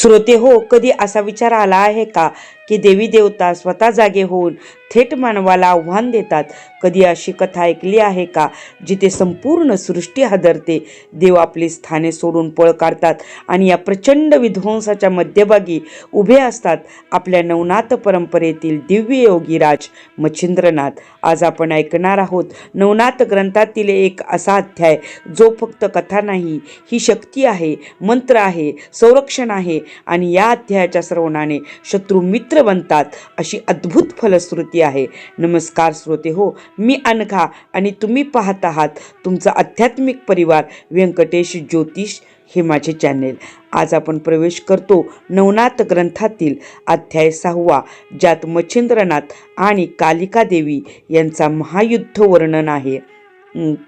श्रोते हो कधी असा विचार आला आहे का? की देवी देवता स्वतः जागे होऊन थेट मानवाला आव्हान देतात. कधी अशी कथा ऐकली आहे का जिथे संपूर्ण सृष्टी हादरते देव आपली स्थाने सोडून पळ काढतात आणि या प्रचंड विध्वंसाच्या मध्यभागी उभे असतात आपल्या नवनाथ परंपरेतील दिव्य योगीराज मच्छिंद्रनाथ. आज आपण ऐकणार आहोत नवनाथ ग्रंथातील एक असा अध्याय जो फक्त कथा नाही ही शक्ती आहे मंत्र आहे संरक्षण आहे आणि या अध्यायाच्या श्रवणाने शत्रू मित्र बनतात. अशी अद्भुत फलश्रुती आहे. नमस्कार श्रोते हो मी अनघा आणि तुम्ही पाहत आहात तुमचा आध्यात्मिक परिवार व्यंकटेश ज्योतिष हे माझे चॅनेल आज आपण प्रवेश करतो नवनाथ ग्रंथातील अध्याय सहावा ज्यात मच्छिंद्रनाथ आणि कालिका देवी यांचा महायुद्ध वर्णन आहे.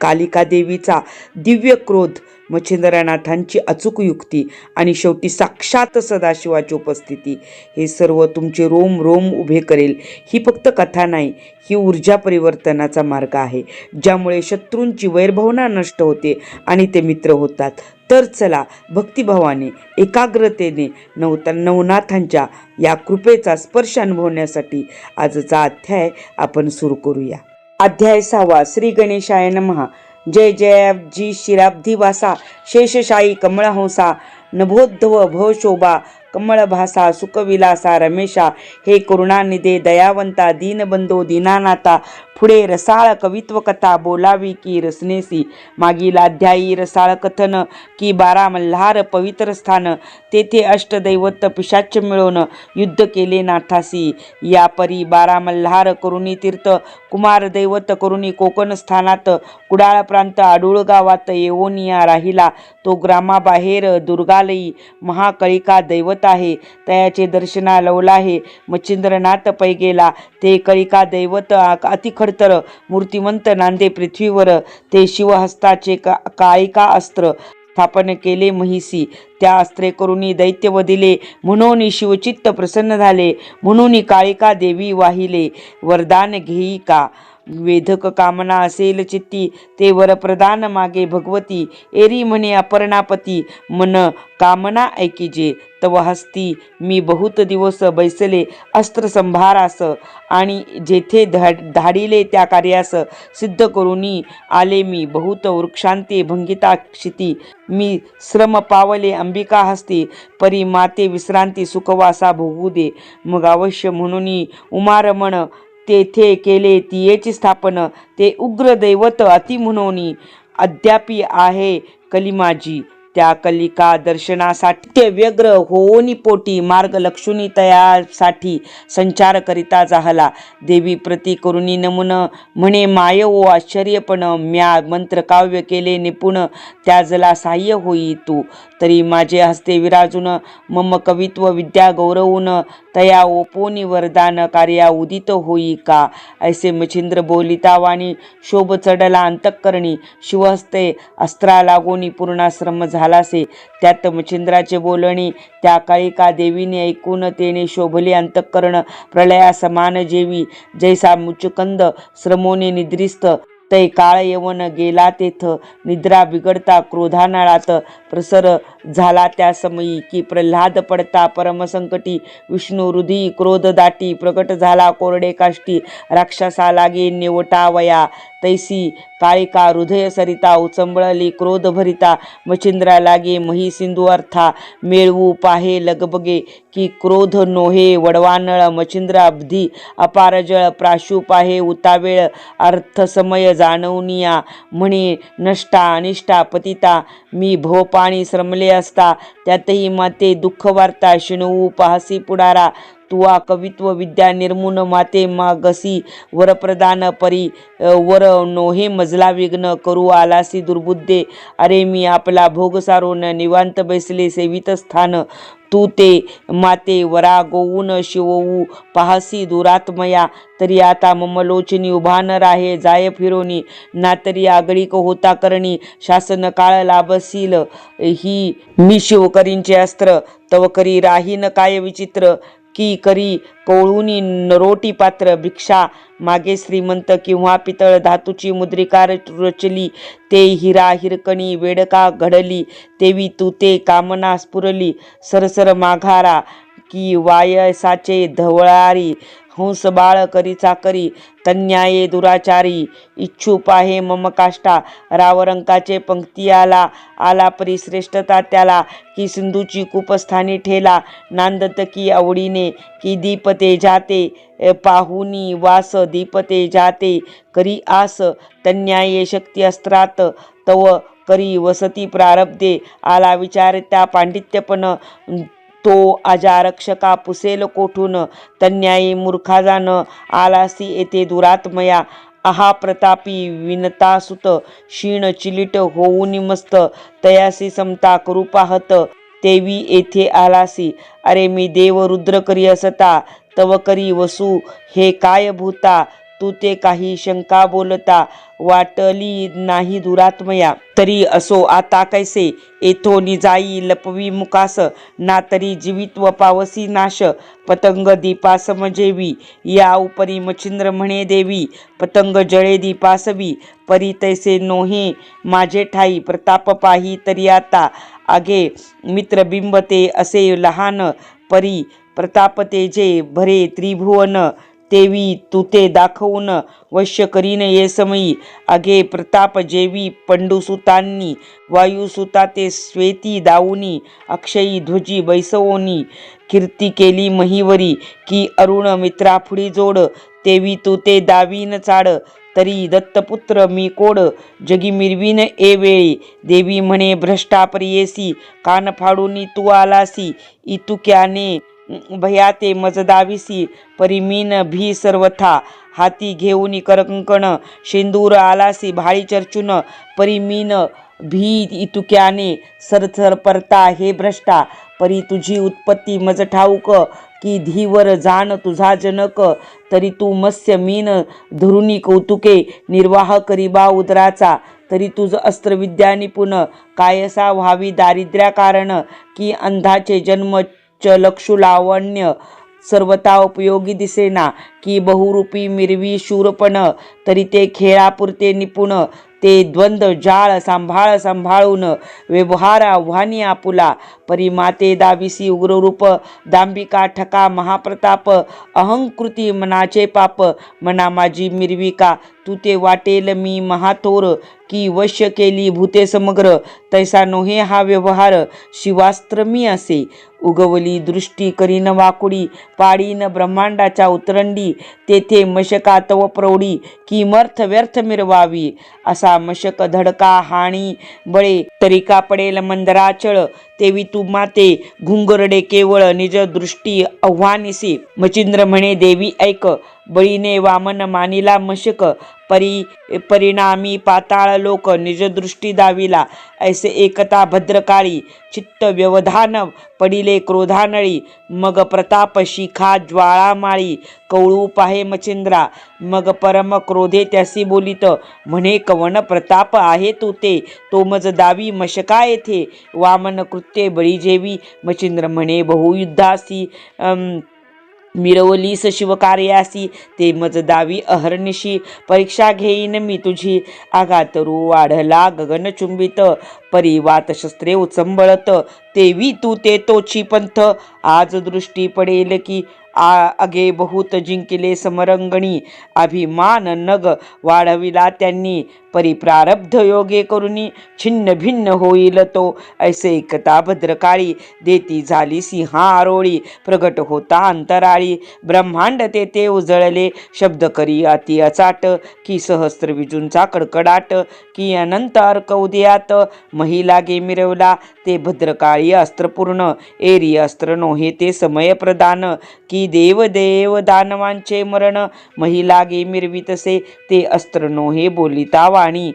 कालिका देवीचा दिव्य क्रोध मच्छिंद्रनाथांची अचूक युक्ती आणि शेवटी साक्षात सदाशिवाची उपस्थिती. हे सर्व तुमचे रोम रोम उभे करेल. ही फक्त कथा नाही ही ऊर्जा परिवर्तनाचा मार्ग आहे ज्यामुळे शत्रूंची वैरभावना नष्ट होते आणि ते मित्र होतात. तर चला भक्तिभावाने एकाग्रतेने नवता नवनाथांच्या या कृपेचा स्पर्श अनुभवण्यासाठी आजचा अध्याय आपण सुरू करूया. अध्याय सहावा श्री गणेशाय नमः. जय जय जी शिराब्धी वासा शेषशाही कमळहंसा नभोद्धव भवशोभा कमळभासा सुखविलासा रमेशा हे करुणानिधे दयावंता दीनबंधो दीनानाथा पुढे रसाळ कवित्व कथा बोलावी की रसनेसी मागील अध्यायी रसाळ कथन की बारा मल्हार पवित्र स्थान तेथे अष्टदैवत पिशाच मिळवून युद्ध केले नाथासी. या परी बारा मल्हार करुणी तीर्थ कुमार दैवत करुणी कोकण स्थानात कुडाळ प्रांत आडूळ गावात येवोनिया राहिला तो ग्रामाबाहेर दुर्गालयी महाकळिका दैवत आहे. तयाचे दर्शना लवला आहे. मच्छिंद्रनाथ पै गेला. ते कळिका दैवत अतिखडतर मूर्तिमंत नांदे पृथ्वीवर. ते शिवहस्ताचे का काळिका अस्त्र स्थापन केले महिसी. त्या अस्त्रे करुणी दैत्य वदिले. म्हणून शिवचित्त प्रसन्न झाले. म्हणून काळिका देवी वाहिले. वरदान घेई का? वेधक कामना असेल चित्ती ते वरप्रदान मागे भगवती. एरी म्हणे अपर्णापती मन कामना ऐकिजे तव हस्ती मी बहुत दिवस बैसले अस्त्र संभारास आणि जेथे धाड धाडिले त्या कार्यास सिद्ध करूनी आले मी. बहुत वृक्षांते भंगिता क्षिती. मी श्रम पावले अंबिका हस्ती परी माते विश्रांती सुखवासा भोगू दे. मग अवश्य म्हणून उमारमण तेथे केले तियेची स्थापन. ते उग्र दैवत अति म्हणून अद्यापी आहे कलिमाजी. त्या कलिका दर्शनासाठी ते व्यग्र होऊनी पोटी मार्ग लक्षुनी तयासाठी संचार करिता जाहला. देवी प्रती करुणी नमुन म्हणे माय ओ आश्चर्यपण म्या मंत्रकाव्य केले निपुण त्याजला सहाय्य होई तू. तरी माझे हस्ते विराजून मम कवित्व विद्या गौरवून तया ओपोनी वरदान कार्या उदित होई का? ऐसे मच्छिंद्र बोलिता वाणी शोभ चढला अंतकरणी शिवहस्ते अस्त्रा लागोनी पूर्णाश्रम झाला. झालासे त्यात मच्छिंद्राचे बोलणी त्या काळिका देवीने ऐकून तेने शोभले अंतःकरण प्रलया समान जेवी जैसा मुचकंद श्रमोने निद्रिस्त. तै काळ येवन गेला तेथ निद्रा बिघडता क्रोधानळात प्रसर झाला त्या समयी की प्रल्हाद पडता परमसंकटी विष्णू हृदयी क्रोध दाटी प्रकट झाला कोरडे काष्टी राक्षसा लागे निवटावया. तैसी काळिका हृदय सरिता उचंबळली क्रोध भरिता मच्छिंद्रा लागे मही सिंधू अर्था मेळवू पाहे लगबगे की क्रोध नोहे वडवानळ मचिंद्रा अब्धी अपारजळ प्राशू पाहे उतावेळ अर्थसमय जाणवनिया म्हणे नष्टा अनिष्टा पतिता मी भोपाणी श्रमले असता त्यातही माते दुःख वार्ता शिणवू पाहसी पुडारा तुवा कवित्व विद्या निर्मून माते मागसी वरप्रदान परी वर नोहे मजला विघ्न करू आलासी दुर्बुद्धे अरे मी आपला भोग सारून निवांत बैसले सेवित स्थान तू ते माते वरा गोऊन शिववू पाहसी दुरात्मया तरी आता ममलोचनी उभा न राहे जाय फिरोनी ना तरी आगळीक होता करणी शासन काळ लाभसील ही मी शिवकरींचे अस्त्र तव करी न काय विचित्र की करी कवळुनी नरोटी पात्र भिक्षा. मागे श्रीमंत किंवा पितळ धातूची मुद्रिका रच- रचली. ते हिरा हिरकणी वेडका घडली. तेवी तुते कामना स्फुरली. सरसर माघारा की वायसाचे धवळारी. हंस बाळ करी चाकरी तन्याये दुराचारी इच्छुप आहे मम काष्टा रावरंकाचे पंक्ती आला आला परी श्रेष्ठता त्याला की सिंधूची कुपस्थानी ठेला. नांदत की आवडीने की दीपते जाते पाहुनी वास दीपते जाते. करी आस तन्याये शक्ती अस्त्रात तव करी वसती प्रारब्धे. आला विचारत्या पांडित्यपण तो अजारक्षका पुसेल कोठून? तन्यायी मूर्खाजान आलासी येथे दुरात्मया. आहा प्रतापी विनतासुत क्षीण चिलिट होऊनी मस्त. तयासी समता करू पाहत तेवी येथे आलासी. अरे मी देव रुद्र करी असता तव करी वसू. हे काय भूता? तू ते काही शंका बोलता वाटली नाही दुरात्मया. तरी असो आता कैसे? येथो निजाई लपवी मुकास. ना तरी जीवित व पावसी नाश. पतंग दीपा समजेवी या उपरी मच्छिंद्र म्हणे देवी. पतंग जळे दीपासवी. परी तैसे नोहे. माझे ठाई प्रताप पाही तरी आता. आगे मित्रबिंब ते असे लहान. परी प्रताप तेजे भरे त्रिभुवन. तेवी तुते ते दाखवून वश्य करीन ये समयी. अगे प्रताप जेवी पंडुसुतांनी वायुसुता ते श्वेती दाऊनी अक्षयी ध्वजी बैसवोनी. कीर्ती केली महिवरी की अरुण मित्राफुडी जोड. तेवी तुते ते दावीन चाड तरी दत्तपुत्र मी कोड. जगी मिरवीन ए वेळी देवी म्हणे भ्रष्टापरियेसी. कान फाडूनी तू आलासी इतुक्याने भया ते मज परिमीन भी सर्वथा. हाती घेऊन करकंकण शेंदूर आलासी भाळी चर्चून परिमीन भी इतुक्याने सरसर परता हे भ्रष्टा. परी तुझी उत्पत्ती मज ठाऊक की धीवर जाण तुझा जनक. तरी तू मत्स्य मीन धरुणी कौतुके निर्वाह करीबा उदराचा. तरी तुझ अस्त्रविद्या निपुण कायसा व्हावी दारिद्र्या कारण की अंधाचे जन्म उच्च लावण्य सर्वता उपयोगी दिसेना. की बहुरूपी मिरवी शूरपण तरी ते खेळापुरते निपुण. ते द्वंद्व जाळ सांभाळ सांभाळून व्यवहार आव्हानी आपुला. परिमाते दाविसी उग्ररूप दांबिका ठका महाप्रताप अहंकृती मनाचे पाप. मना माझी मिरविका तू ते वाटेल मी महाथोर की वश्य केली भूते समग्र. तैसा नोहे हा व्यवहार शिवास्त्र मी असे. उगवली दृष्टी करीन वाकुडी पाडीन ब्रह्मांडाच्या उतरंडी. तेथे मशका तव प्रौढी किमर्थ व्यर्थ मिरवावी. असा मशक धडका हाणी बळे तरी का पडेल मंदराचळ. तेवी तू माते घुंगरडे केवळ निज दृष्टी आव्हानिसी. मचिंद्र म्हणे देवी ऐक बळीने वामन मानिला मशक परी परिणामी पाताळ लोक निजदृष्टी दाविला. ऐसे एकता भद्रकाळी चित्त व्यवधान पडिले क्रोधानळी. मग प्रताप शिखा ज्वाळामाळी कवळू पाहे मचिंद्रा मग परम क्रोधे त्यासी बोलित म्हणे कवन प्रताप आहे तू ते? तो मज दावी मशका येथे? वामन कृत्ये बळी जेवी. मचिंद्र म्हणे बहुयुद्धासी युद्धासी मिरवलीस शिवकार्यासी ते मज दावी अहर्निशी परीक्षा घेईन मी तुझी. आगातरू वाढला गगनचुंबित परिवात शस्त्रे उचंबळत तेवी तू ते तोची पंथ. आज दृष्टी पडेल की आ अगे बहुत जिंकिले समरंगणी. अभिमान नग वाढविला त्यांनी. परिप्रारब्ध योगे करुनी छिन्न भिन्न होईल तो. ऐसे एकता भद्रकाळी देती झाली सिंहा आरोळी. प्रगट होता अंतराळी. ब्रह्मांड तेथे उजळले. शब्द करी अति अचाट. की सहस्त्र विजूंचा कडकडाट. की अनंत अर्क उदयात. महिला गे मिरवला. ते भद्रकाळी अस्त्रपूर्ण. एरी अस्त्र नोहे ते समय प्रदान. की देव देव दानवांचे मरण. महिला गे मिरवितसे ते अस्त्र नोहे बोलिता पाणी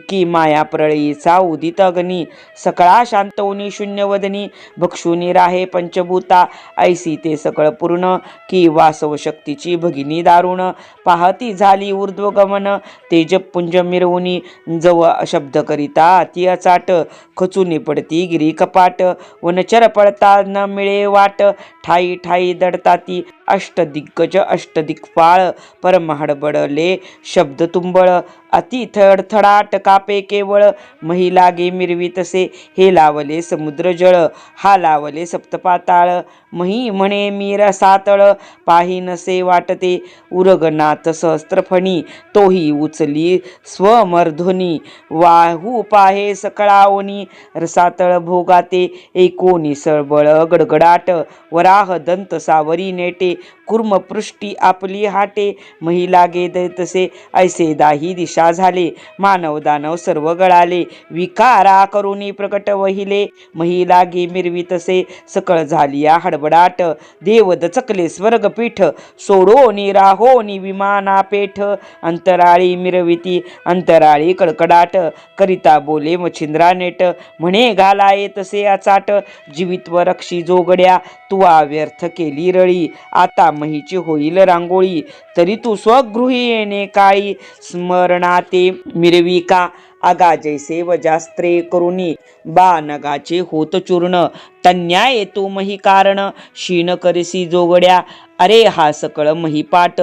की माया प्रळयीचा उदित अग्नी सकळा शांतवनी शून्यवदनी भक्षुनी राहे पंचभूता ऐसी ते सकळ पूर्ण की वासव शक्तीची भगिनी दारुण पाहती झाली ऊर्ध्वगमन तेजपुंज मिरवुनी जव शब्द करिता अति अचाट खचुनी पडती गिरी कपाट वनचर पळता न मिळे वाट ठाई ठाई दडता ती अष्टदिग्गज अष्टदिक्पाळ परमहडबडले शब्द तुंबळ अति थडथडाट कापे केवळ. महिला गे मिरवी तसे हे लावले समुद्र जळ हा लावले सप्तपाताळ. मही म्हणे मीर सातळ पाही नसे वाटते उरगनाथ सहस्त्रफणी. तोही उचली स्वमर्धुनी. वाहू पाहे सकळावनी. रसातळ भोगाते एकोणी सळबळ गडगडाट. वराह दंत सावरी नेटे. कुर्म पृष्टी आपली हाटे. मही लागे तसे ऐसे दाही दिशा झाले. मानव दानव सर्व गळाले. विकारा करुणी प्रकट वहिले. मही लागे मिरवी तसे सकळ झाली या हडबडाट देव दचकले स्वर्गपीठ सोडोनी राहोनी विमाना पेठ अंतराळी मिरविती अंतराळी कडकडाट करिता बोले मच्छिंद्रा नेट म्हणे घालाये तसे आचाट जीवित्व रक्षी जोगड्या तुवा व्यर्थ केली रळी आता महीची होईल रांगोळी तरी तू स्वगृही येणे काळी स्मरणाते मिरविका आगा जैसे वजास्त्रे करुणी बा नगाचे होत चूर्ण. तन्या येतो मही कारण शीन करिसी जोगड्या. अरे हा सकळ महिपाट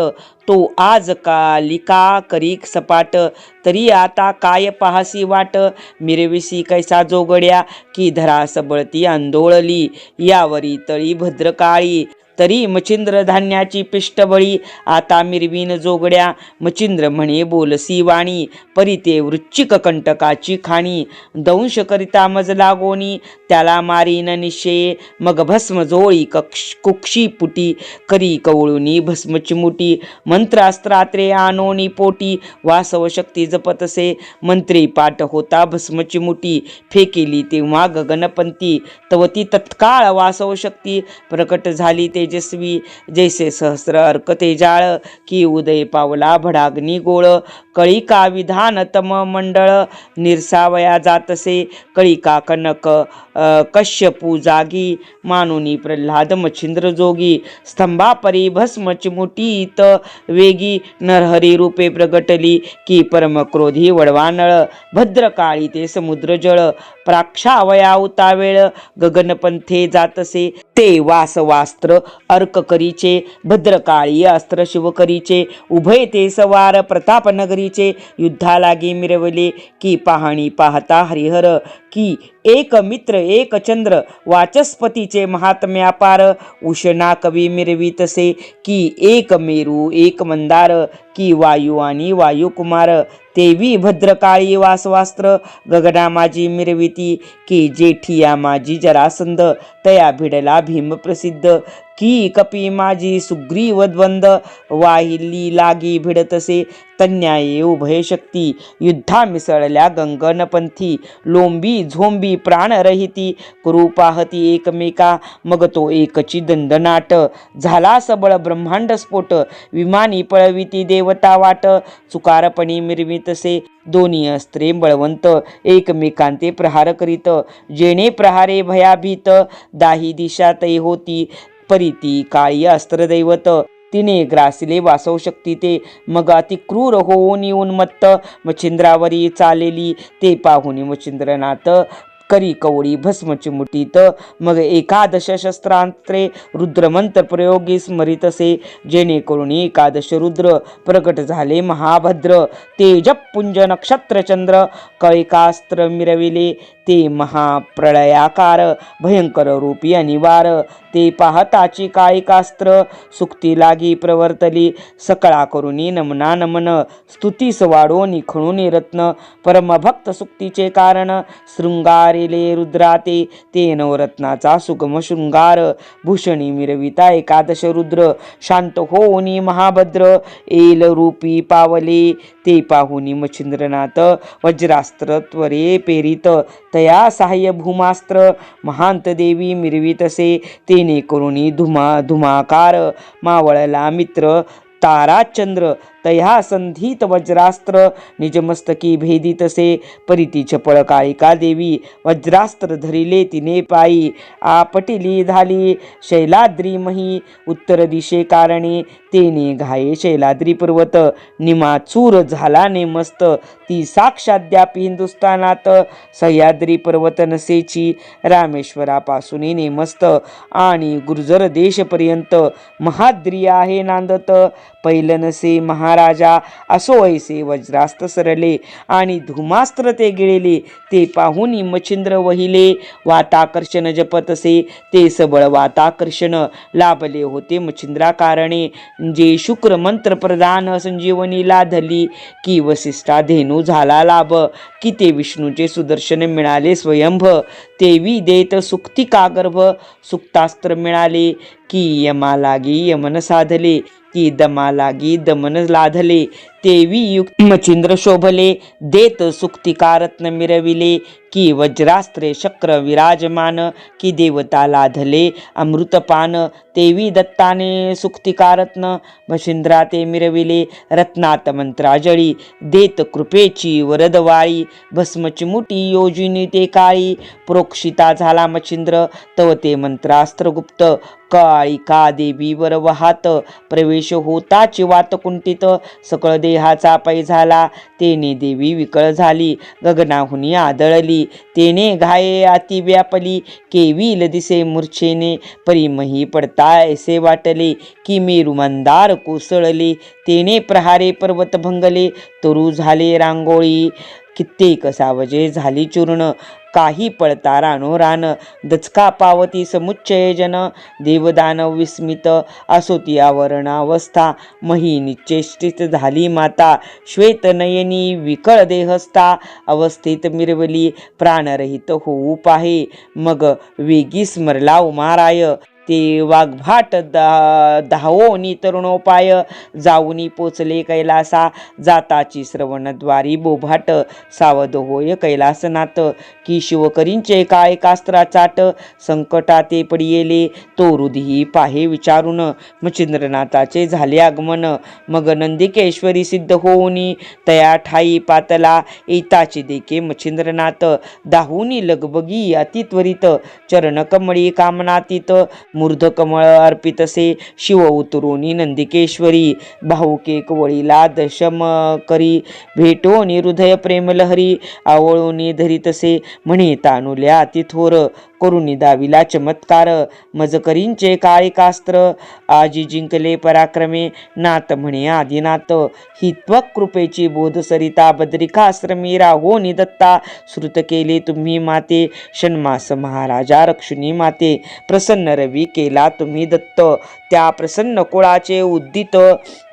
तो आज कालिका करी सपाट. तरी आता काय पाहसी वाट मिरविसी कैसा जोगड्या. की धरा सबळती आंदोळली यावरी तळी भद्रकाळी. तरी मचिंद्र धान्याची पिष्टबळी आता मिरवीन जोगड्या. मचिंद्र म्हणे बोलसी वाणी परिते वृच्चिक कंटकाची खाणी. दंश करिता मज लागोनी त्याला मारीन निशे. मग भस्म जोळी कक्ष कुक्षी पुटी करी कवळुनी भस्म चिमुटी. मंत्रास्त्रात्रे आनोनी पोटी वासव शक्ती जपतसे मंत्री पाठ होता भस्म चिमुटी फेकेली तेव्हा गगनपंती. तवती तत्काळ वासव शक्ती प्रकट झाली ते तेजस्वी जैसे सहस्र अर्क तेजाळ की उदय पावला भडाग्नी गोळ कळिका विधान तम मंडळ निरसावया जातसे कळिका कनक कश्यपू जागी मानुनी प्रल्हाद मच्छिंद्र जोगी स्तंभापरी भस्म चिमुटीत वेगी नरहरी रूपे प्रगटली की परम क्रोधी वडवानळ भद्रकाळी ते समुद्र जळ प्राक्षावया उतावेळ गगनपंथे जातसे ते वासवास्त्र अर्क करीचे भद्रकाळी अस्त्र शिवकरीचे उभय ते सवार प्रतापनगरीचे युद्धालागी मिरवले की पाहणी पाहता हरिहर की एक मित्र एक चंद्र वाचस्पतीचे महात्म्य अपार उषणा कवी मिरवी तसे की एक मेरू एक मंदार की वायू आणि वायुकुमार तेवी भद्रकाळी वासवास्त्र गगना माझी मिरविती की जेठिया माझी जरासंध तया भिडला भीम प्रसिद्ध की कपी माझी सुग्रीव द्वंद वाहिली लागी भिडतसे तन्याये उभय शक्ती. युद्धा मिसळल्या गंगनपंथी लोंबी झोंबी प्राणरहिती कुरु पाहती एकमेका मग तो एकची दंदनाट झाला सबळ ब्रह्मांड स्फोट. विमानी पळविती देवता वाट. चुकारपणी मिरवितसे दोन्ही अस्त्रे बळवंत. एकमेकांते प्रहार करीत. जेणे प्रहारे भयाभीत. दाही दिशा तै होती. परिती काळी अस्त्रदैवत तिने ग्रासिले वासवू शकती ते. मग अति क्रूर होऊन मत्त मच्छिंद्रावरी चालेली. ते पाहुणे मच्छिंद्रनाथ करी कवळी भस्मची मग एकादश शस्त्रांत्रे रुद्रमंत्र प्रयोगी स्मरितसे. जेणेकरून एकादश रुद्र प्रकट झाले महाभद्र. तेजपुंज नक्षत्रचंद्र कळिकास्त्र मिरविले. ते महाप्रळयाकार भयंकर रूपी अनिवार. ते पाहताची काळिकास्त्र सुक्ती लागी प्रवर्तली. सकळा करुणी नमना नमन स्तुतीस वाढो निखळून रत्न परमभक्त सुक्तीचे कारण शृंगारिले रुद्राते. ते नवरत्नाचा सुगम शृंगार भूषणी मिरविता एकादश रुद्र. शांत होऊनी महाभद्र एल रूपी पावले. ते पाहुनी मच्छिंद्रनाथ वज्रास्त्र त्वरे पेरित तया सहाय्य भूमास्त्र महांत देवी मिरवितसे तेने करुणी धुमा धुमाकार मावळला मित्र ताराचंद्र तया संधीत वज्रास्त्र निजमस्तकी भेदितसे परिती पळ काळिका देवी वज्रास्त्र धरिले तिने पायी आपटिली झाली शैलाद्री मही उत्तर दिशे कारणे तेने घाये शैलाद्री पर्वत निमाचूर झाला नेमस्त ती साक्षाद्यापी हिंदुस्थानात सह्याद्री पर्वत नसेची रामेश्वरापासून नेमस्त आणि गुर्जर देशपर्यंत महाद्री आहे नांदत पहिलं नसे महाराजा असो ऐसे वज्रास्त सरले आणि धुमास्त्र ते गिळले ते पाहून मच्छिंद्र वहिले. वाताकर्षण जपतसे ते सबळ वाताकर्षण लाभले होते मच्छिंद्रा कारणे जे शुक्र मंत्र प्रधान संजीवनी लाधली की वसिष्ठा धेनू झाला लाभ की ते विष्णूचे सुदर्शन मिळाले स्वयंभ तेवी देत सुक्तिकागर्भ सुक्तास्त्र मिळाले की यमा लागी यमन साधले. की दमा लागी दमन लाधले. तेवी युक्त मचिंद्र शोभले देत सुक्तिकारत्न मिरविले की वज्रास्त्रे शक्र विराजमान की देवता लाधले अमृतपान. तेवी दत्ताने सुक्तिकारत्न मशिंद्रा ते मिरविले रत्नात मंत्राजळी देत कृपेची वरदवाळी भस्मची मुठी योजिनी ते काळी प्रोक्षिता झाला मच्छिंद्र तव ते मंत्रास्त्रगुप्त काळी का देवी देवीवर वाहत प्रवेश होताची वात कुंठित सकळ देहाचा पै झाला. तेने देवी विकळ झाली. गगनाहुनी आदळली. तेने घाये अति व्यापली. केविल दिसे मूर्छेने. परिमही पडता ऐसे वाटले की मेरू मंदार कोसळले. तेने प्रहारे पर्वत भंगले. तरू झाले रांगोळी. कित्येक सावजे झाली चूर्ण. काही पळता रानो रान. दचका पावती समुच्चय जन देवदानव विस्मित. असोती आवरणावस्था मही निश्चेष्टित झाली माता. श्वेतनयनी विकळ देहस्था. अवस्थेत मिरवली प्राणरहित होऊ पाहे मग वेगी स्मरला उमाराय ते वाघभाट दा धावोनी तरुणोपाय जाऊनी पोचले कैलासा जाताची श्रवणद्वारी बोभाट सावध होय कैलासनाथ. की शिवकरींचे काय कास्त्रा चाट संकटा ते पडियेले तो हृदयी पाहे विचारून. मच्छिंद्रनाथाचे झाले आगमन मग नंदिकेश्वरी सिद्ध होऊनी तया ठाई पातला. येताची देखे मच्छिंद्रनाथ दाहुनी लगबगी अतित्वरित चरणकमळी कामनातीत. मूर्ध कमळ अर्पितसे शिव उतरुनी नंदिकेश्वरी भाऊकेक वळीला दशम करी भेटोनी हृदय प्रेमलहरी आवळोनी धरितसे म्हणे तानुल्या अतिथोर करुणी दाविला चमत्कार मजकरींचे काळिकास्त्र आजी जिंकले पराक्रमे नाथ म्हणे आदिनाथ ही कृपेची बोध सरिता बद्रिकाश्रमी राहो दत्ता श्रुत केले तुम्ही माते षण्मास महाराजा रक्षुणी माते प्रसन्न रवी केला तुम्ही दत्त. त्या प्रसन्न कुळाचे उद्दित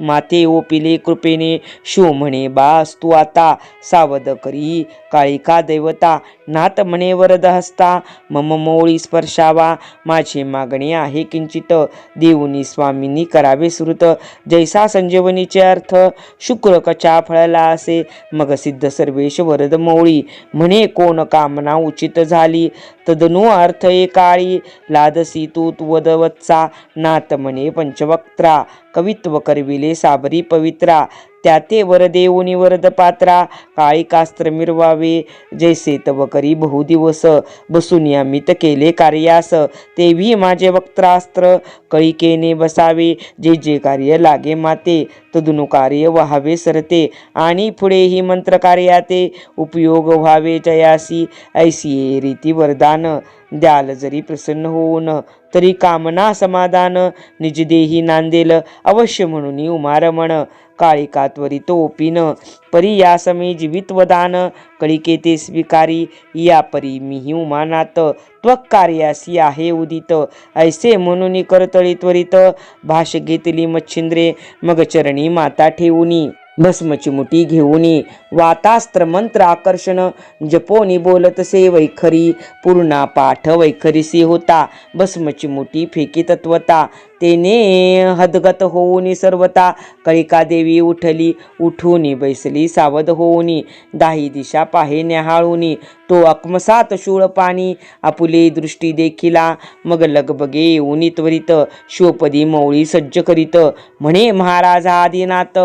माते ओपिले कृपेने. शिव म्हणे बास तू आता सावध करी. काळिका दैवता? नात म्हणे वरद हस्ता. मम मोळी स्पर्शावा. माझी मागणी आहे किंचित. देऊनी स्वामींनी करावे सुरुत. जैसा संजीवनीचे अर्थ शुक्र कचा फळला असे. मग सिद्ध सर्वेश वरद मोळी. म्हणे कोण कामना उचित झाली? तदनु अर्थ ए काळी लादसी तू वदवत्सा नात म्हणे पंचवक्त्रा कवित्व करविले साबरी पवित्रा त्या ते वरदेऊनी वरद पात्रा काळिकास्त्र मिरवावे जैसे तव करी बहुदिवस बसून यामित केले कार्यास तेवी माझे वक्त्रास्त्र कळिकेने बसावे जे जे कार्य लागे माते तदुनु कार्य व्हावे सरते आणि पुढेही मंत्र कार्याते उपयोग व्हावे जयासी ऐसी रीती वरदान द्याल जरी प्रसन्न होऊन तरी कामना समाधान निजदेही नांदेल अवश्य म्हणून उमारमण काळिका त्वरित ओपिन परी या समे जीवितवदान कळिके ते स्वीकारी या परी मिही उमानात त्वक कार्यासी आहे उदित. ऐसे म्हणून करतळी त्वरित. भाष घेतली मच्छिंद्रे मग चरणी माता ठेवूनी. भस्मची मुठी घेऊनी वातास्त्र मंत्र आकर्षण. जपोनी बोलतसे वैखरी. पूर्णा पाठ वैखरीसी होता. भस्मची मुठी फेकी तत्वता. तेने हदगत होऊनी सर्वता कळिका देवी उठली. उठूनी बैसली सावध होऊनी. दाही दिशा पाहे न्याहाळूनी. तो अकमसात शूळ पाणी. आपुले दृष्टी देखिला. मग लगबगे येऊनी त्वरित शिवपदी मौळी सज्ज करीत. म्हणे महाराज आदिनाथ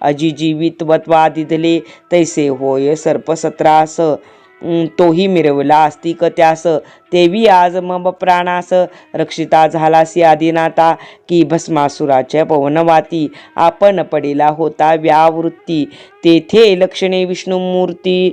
अजी जीवित वत्वा दिधले तैसे होय सर्पसत्रास. तोही मिरवला अस्तिक त्यास? तेवी आज मम प्राणास. रक्षिता झालासी आदिनाथा की भस्मासुराच्या पवनवाती. आपण पडिला होता व्यावृत्ती. तेथे लक्षणे विष्णुमूर्ती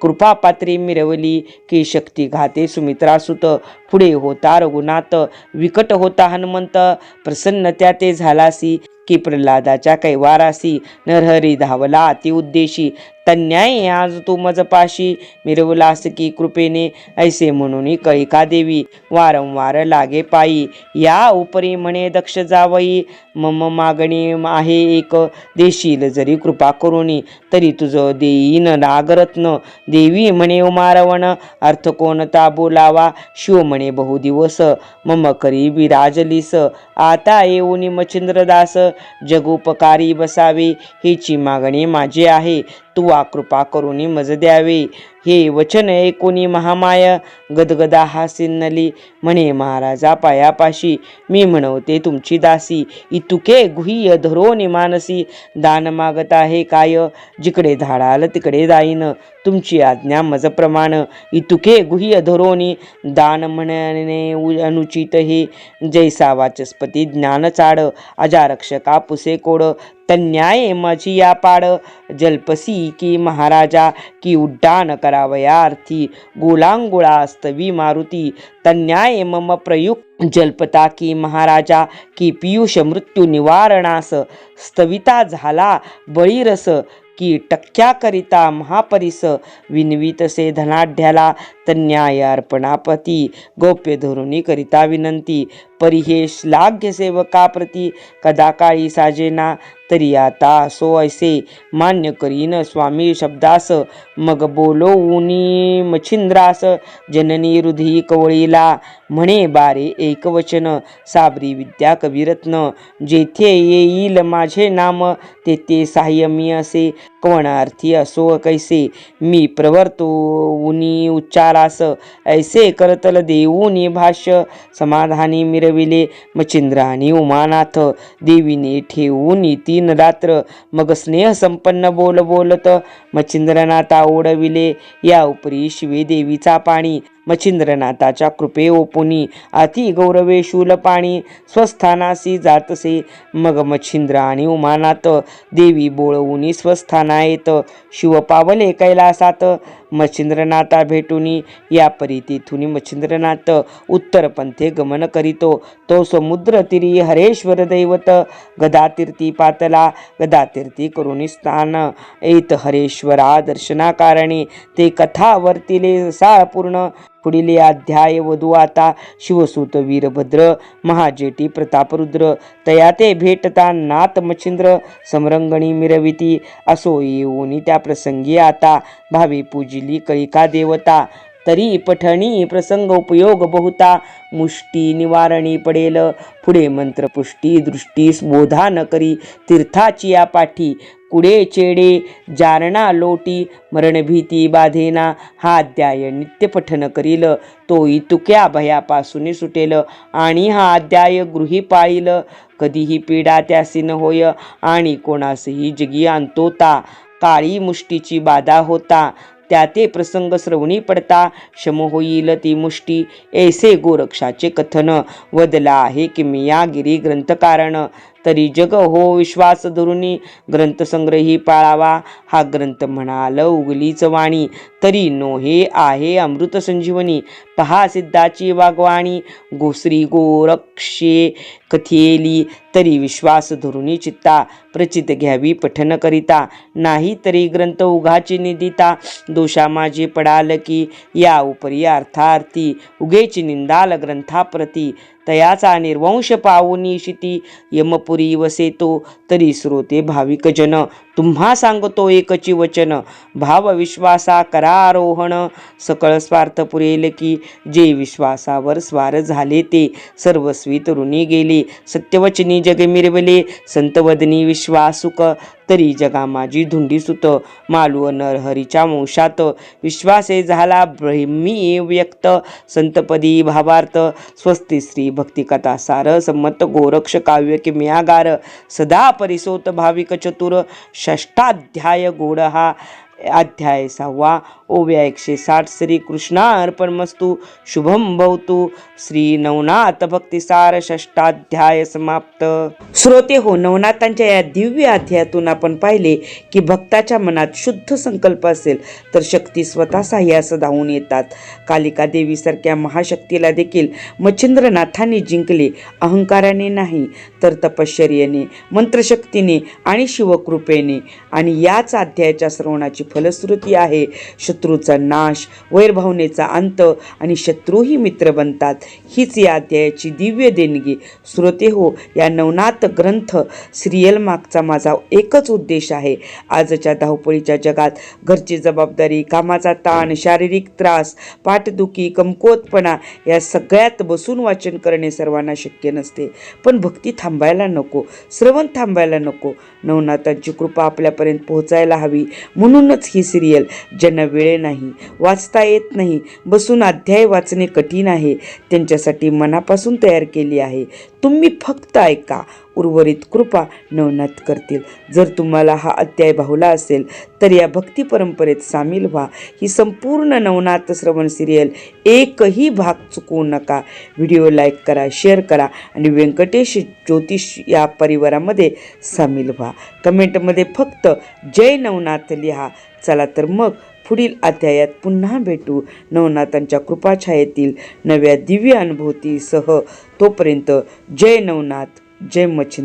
कृपापात्री मिरवली की शक्ती घाते सुमित्रासुत. पुढे होता रघुनाथ. विकट होता हनुमंत. प्रसन्न त्या ते झालासी. की प्रल्हादाच्या कैवारासी नरहरी धावला. अतिउद्देशी तन्याय आज तू मजपाशी मिरवलास की कृपेने ऐसे म्हणून कळिका देवी वारंवार लागे पायी. या उपरी म्हणे दक्ष जावई मम मागणी आहे एक देशील जरी कृपा करुणी तरी तुझं देईन नागरत्न. देवी म्हणे उमारवण अर्थ कोणता बोलावा शिव म्हणे बहुदिवस मम करी विराजलीस. आता येऊनी मच्छिंद्रदास जगोपकारी बसावे हिची मागणी माझी आहे. तुवा कृपा करुणी मज द्यावे. हे वचन ऐकोनी महामाय गदगदा हासिन्नली म्हणे महाराजा पायापाशी मी म्हणवते तुमची दासी. इतुके गुह्य धरोनी मानसी. दान मागत आहे काय? जिकडे धाडाल तिकडे जाईन तुमची आज्ञा मज प्रमाण. इतुके गुह्य धरोनी. दान म्हणणे उ- अनुचित हे. जैसा वाचस्पती ज्ञान चाड. अजारक्षका पुसे कोड. तन्याय माझी या पाड. जल्पसी की महाराजा की उड्डाण करावया अर्थी गोलांगुळास्तवी मारुती. तन्याय मम प्रयुक्त. जल्पता की महाराजा की पियुष मृत्यू निवारणास. स्तविता झाला बळीरस की टक्क्याकरिता महापरिस. विनवीतसे धनाढ्याला तन्याय अर्पणापती. गोप्य धरुणी करिता परी हे श्लाघ्य सेवकाप्रती कदाकाळी साजेना. तरी आता असो ऐसे मान्य करीन स्वामी शब्दास. मग बोलो उनी मच्छिंद्रास जननी हृदयी कवळीला म्हणे बारे एकवचन साबरी विद्या कविरत्न जेथे येईल माझे नाम तेथे साह्य मी असे. कवणार्थी असो कैसे मी प्रवर्तो उनी उच्चारास. ऐसे करतल देऊनी भाष्य समाधानी मिर फिरविले आणि उमानाथ देवीने ठेवून तीन रात्र मग स्नेह संपन्न बोल बोलत मच्छिंद्रनाथा ओढविले या उपरी शिवे देवीचा पाणी मच्छिंद्रनाथाच्या कृपे ओपुनी. अति गौरवे शूल पाणी स्वस्थानासी जातसे. मग मच्छिंद्र आणि उमानाथ देवी बोळवुनी स्वस्थाना येत शिवपावले कैलासात मच्छिंद्रनाथा भेटुनी या परी मच्छिंद्रनाथ उत्तरपंथे गमन करीतो. तो समुद्र तिरी हरेश्वर दैवत गदातीर्थी पातला गदातीर्थी करुणी स्थान. ऐत हरेश्वरा दर्शनाकारणे ते कथा वर्तिले साळ पूर्ण पुढील अध्याय वधू आता शिवसूत वीरभद्र महाजेटी प्रतापरुद्र. तया ते भेटता नाथ मच्छिंद्र समरंगणी मिरविती असो येऊनी त्या प्रसंगी आता. भावी पूजी पूजिली कळिका देवता? तरी पठणी प्रसंग उपयोग बहुता. मुष्टी निवारणी पडेल. पुढे मंत्रपुष्टी दृष्टी बोधा न करी. तीर्थाची या पाठी. कुडे चेडे? जारणा लोटी. मरणभीती बाधेना. हा अध्याय नित्य पठन करील. तो इतुक्या भयापासून सुटेल. आणि हा अध्याय गृही पाळील. कधीही पीडा त्यासी न होय. आणि कोणासही जगी आणतो ता काळी मुष्टीची बाधा होता. त्या ते प्रसंग श्रवणी पडता. शम होईल ती मुष्टी. ऐसे गोरक्षाचे कथन. वदला आहे किमिया गिरी ग्रंथकारण. तरी जग हो विश्वास धरुनी ग्रंथसंग्रही पाळावा हा ग्रंथ म्हणाल उगलीच वाणी. तरी नो हे आहे अमृत संजीवनी पहा सिद्धाची वागवाणी. गोसरी गोरक्षे कथियेली तरी विश्वास धरुनी चित्ता. प्रचित घ्यावी पठन करिता नाही तरी ग्रंथ उघाची निदिता. दोषा माझे पडाल की या उपरी अर्थार्थी. उगेची निंदाल ग्रंथाप्रती. तयाचा निर्वंश पाऊनी शिती यमपुरी वसेतो तरी श्रोते भाविक जन तुम्हा सांगतो एकची वचन. भाव विश्वासा करारोहण. सकळ स्वार्थ पुरेल की जे विश्वासावर स्वार झाले ते सर्वस्वी तरुणी गेले. सत्यवचनी जग मिरवले. संतवदनी विश्वासुक. तरी जगा माझी धुंडी सुत. मालू नरहरीच्या वंशात. विश्वासे झाला ब्रह्मी व्यक्त. संतपदी भावार्थ. स्वस्ती श्री भक्तिकथा सार. संमत गोरक्ष काव्य किम्यागार. सदा परिसोत भाविक चतुर. षष्टाध्याय गोड हा अध्याय सहावा ओव्या एकशे साठ. श्री कृष्णा अर्पण मस्तू. शुभम भवतु. श्री नवनाथ भक्तिसार षष्टाध्याय समाप्त. श्रोते हो नवनाथांच्या या दिव्य अध्यायातून आपण पाहिले की भक्ताच्या मनात शुद्ध संकल्प असेल तर शक्ती स्वतः साह्यास धावून येतात. कालिका देवीसारख्या महाशक्तीला देखील मच्छिंद्रनाथांनी जिंकले अहंकाराने नाही तर तपश्चर्येने मंत्रशक्तीने आणि शिवकृपेने. आणि याच अध्यायाच्या श्रवणाची फलश्रुती आहे शत्रूचा नाश वैरभावनेचा अंत आणि शत्रूही मित्र बनतात. हीच या अध्यायाची दिव्य देणगी. श्रोते हो या नवनाथ ग्रंथ सिरियल मागचा माझा एकच उद्देश आहे. आजच्या धावपळीच्या जगात घरची जबाबदारी कामाचा ताण शारीरिक त्रास पाठदुखी कमकुवतपणा या सगळ्यात बसून वाचन करणे सर्वांना शक्य नसते. पण भक्ती थांबायला नको श्रवण थांबायला नको. नवनाथांची कृपा आपल्यापर्यंत पोहोचायला हवी. म्हणूनच ही सिरियल ज्यांना वेळ नाही. वाचता येत नाही. बसून अध्याय वाचणे कठीण आहे. त्यांच्यासाठी मनापासून तयार केली आहे. तुम्ही फक्त ऐका. उर्वरित कृपा नवनाथ करतील. जर तुम्हाला हा अध्याय भावला असेल तर या भक्ती परंपरेत सामील व्हा. ही संपूर्ण नवनाथ श्रवण सिरियल एकही भाग चुकवू नका. व्हिडिओ लाईक करा शेअर करा आणि व्यंकटेश ज्योतिष या परिवारामध्ये सामील व्हा. कमेंटमध्ये फक्त जय नवनाथ लिहा. चला तर मग पुढील अध्यायात पुन्हा भेटू. नवनाथांच्या कृपाछायेतील नव्या दिव्य अनुभूतीसह तोपर्यंत जय नवनाथ जय मच्छिंद